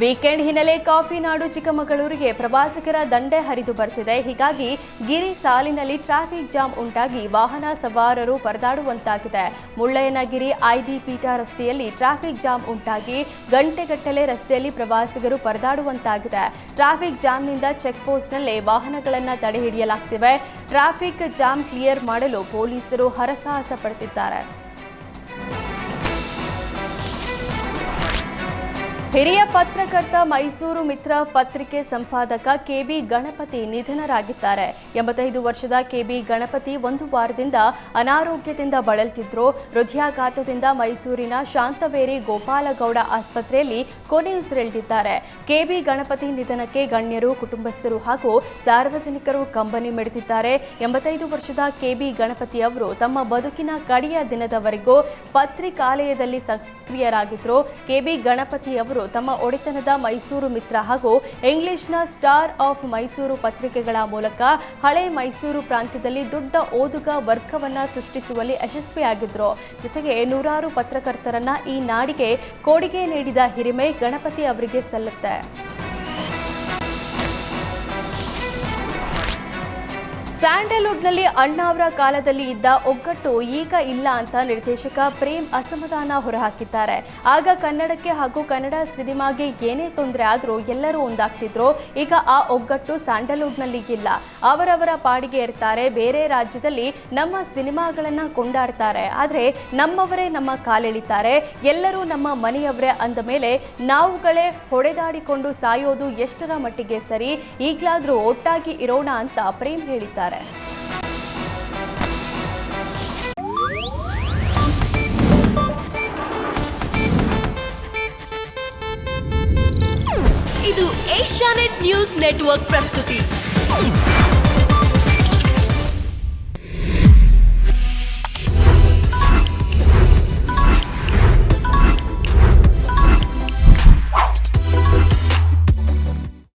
Weekend ಹಿನ್ನೆಲೆ coffee ನಾಡು ಚಿಕ್ಕಮಗಳೂರಿಗೆ ಪ್ರವಾಸಿಗರ ದಂಡೆ ಹರಿದು ಬರ್ತಿದೆ. ಹೀಗಾಗಿ ಗಿರಿ ಸಾಲಿನಲ್ಲಿ ಟ್ರಾಫಿಕ್ ಜಾಮ್ ಉಂಟಾಗಿ ವಾಹನ ಸವಾರರು ಪರದಾಡುವಂತಾಗಿದೆ. ಮುಳ್ಳಯ್ಯನಗಿರಿ ಐಡಿಪೀಠ ರಸ್ತೆಯಲ್ಲಿ ಟ್ರಾಫಿಕ್ ಜಾಮ್ ಉಂಟಾಗಿ ಗಂಟೆಗಟ್ಟಲೆ ರಸ್ತೆಯಲ್ಲಿ ಪ್ರವಾಸಿಗರು ಪರದಾಡುವಂತಾಗಿದೆ. ಟ್ರಾಫಿಕ್ ಜಾಮ್ನಿಂದ ಚೆಕ್ ಪೋಸ್ಟ್ನಲ್ಲೇ ವಾಹನಗಳನ್ನು ತಡೆ ಹಿಡಿಯಲಾಗ್ತಿವೆ ಟ್ರಾಫಿಕ್ ಜಾಮ್ ಕ್ಲಿಯರ್ ಮಾಡಲು ಪೊಲೀಸರು ಹರಸಾಹಸ ಪಡುತ್ತಿದ್ದಾರೆ ಹಿರಿಯ ಪತ್ರಕರ್ತ ಮೈಸೂರು ಮಿತ್ರ ಪತ್ರಿಕೆ ಸಂಪಾದಕ ಕೆಬಿ ಗಣಪತಿ ನಿಧನರಾಗಿದ್ದಾರೆ. ಎಂಬತ್ತೈದು ವರ್ಷದ ಕೆಬಿ ಗಣಪತಿ ಒಂದು ವಾರದಿಂದ ಅನಾರೋಗ್ಯದಿಂದ ಬಳಲ್ತಿದ್ರು. ಹೃದಯಾಘಾತದಿಂದ ಮೈಸೂರಿನ ಶಾಂತವೇರಿ ಗೋಪಾಲಗೌಡ ಆಸ್ಪತ್ರೆಯಲ್ಲಿ ಕೊನೆಯುಸಿರೆಳೆದಿದ್ದಾರೆ ಕೆಬಿ ಗಣಪತಿ ನಿಧನಕ್ಕೆ ಗಣ್ಯರು, ಕುಟುಂಬಸ್ಥರು ಹಾಗೂ ಸಾರ್ವಜನಿಕರು ಕಂಬನಿ ಮಿಡಿದಿದ್ದಾರೆ. ಎಂಬತ್ತೈದು ವರ್ಷದ ಕೆಬಿ ಗಣಪತಿ ಅವರು ತಮ್ಮ ಬದುಕಿನ ಕಡೆಯ ದಿನದವರೆಗೂ ಪತ್ರಿಕಾಲಯದಲ್ಲಿ ಸಕ್ರಿಯರಾಗಿದ್ರು. ಕೆಬಿ ಗಣಪತಿ ಅವರು ತಮ್ಮ ಒಡೆತನದ ಮೈಸೂರು ಮಿತ್ರ ಹಾಗೂ ಇಂಗ್ಲಿಷ್ನ ಸ್ಟಾರ್ ಆಫ್ ಮೈಸೂರು ಪತ್ರಿಕೆಗಳ ಮೂಲಕ ಹಳೆ ಮೈಸೂರು ಪ್ರಾಂತ್ಯದಲ್ಲಿ ದೊಡ್ಡ ಓದುಗ ವರ್ಗವನ್ನ ಸೃಷ್ಟಿಸುವಲ್ಲಿ ಯಶಸ್ವಿಯಾಗಿದ್ದರು ಜೊತೆಗೆ ನೂರಾರು ಪತ್ರಕರ್ತರನ್ನ ಈ ನಾಡಿಗೆ ಕೊಡುಗೆ ನೀಡಿದ ಹಿರಿಮೆ ಗಣಪತಿ ಅವರಿಗೆ ಸಲ್ಲುತ್ತೆ. ಸ್ಯಾಂಡಲ್ವುಡ್ನಲ್ಲಿ ಅಣ್ಣಾವರ ಕಾಲದಲ್ಲಿ ಇದ್ದ ಒಗ್ಗಟ್ಟು ಈಗ ಇಲ್ಲ ಅಂತ ನಿರ್ದೇಶಕ ಪ್ರೇಮ್ ಅಸಮಾಧಾನ ಹೊರಹಾಕಿದ್ದಾರೆ. ಆಗ ಕನ್ನಡಕ್ಕೆ ಹಾಗೂ ಕನ್ನಡ ಸಿನಿಮಾಗೆ ಏನೇ ತೊಂದರೆ ಆದರೂ ಎಲ್ಲರೂ ಒಂದಾಗ್ತಿದ್ರು. ಈಗ ಆ ಒಗ್ಗಟ್ಟು ಸ್ಯಾಂಡಲ್ವುಡ್ನಲ್ಲಿ ಇಲ್ಲ. ಅವರವರ ಪಾಡಿಗೆ ಇರ್ತಾರೆ ಬೇರೆ ರಾಜ್ಯದಲ್ಲಿ ನಮ್ಮ ಸಿನಿಮಾಗಳನ್ನ ಕೊಂಡಾಡ್ತಾರೆ. ಆದರೆ ನಮ್ಮವರೇ ನಮ್ಮ ಕಾಲೆಳಿತಾರೆ. ಎಲ್ಲರೂ ನಮ್ಮ ಮನೆಯವರೇ ಅಂದ ಮೇಲೆ ನಾವುಗಳೇ ಹೊಡೆದಾಡಿಕೊಂಡು ಸಾಯೋದು ಎಷ್ಟರ ಮಟ್ಟಿಗೆ ಸರಿ? ಈಗಲಾದರೂ ಒಟ್ಟಾಗಿ ಇರೋಣ ಅಂತ ಪ್ರೇಮ್ ಹೇಳಿದ್ದಾರೆ. ಇದು ಏಷ್ಯಾನೆಟ್ ನ್ಯೂಸ್ ನೆಟ್ವರ್ಕ್ ಪ್ರಸ್ತುತಿ.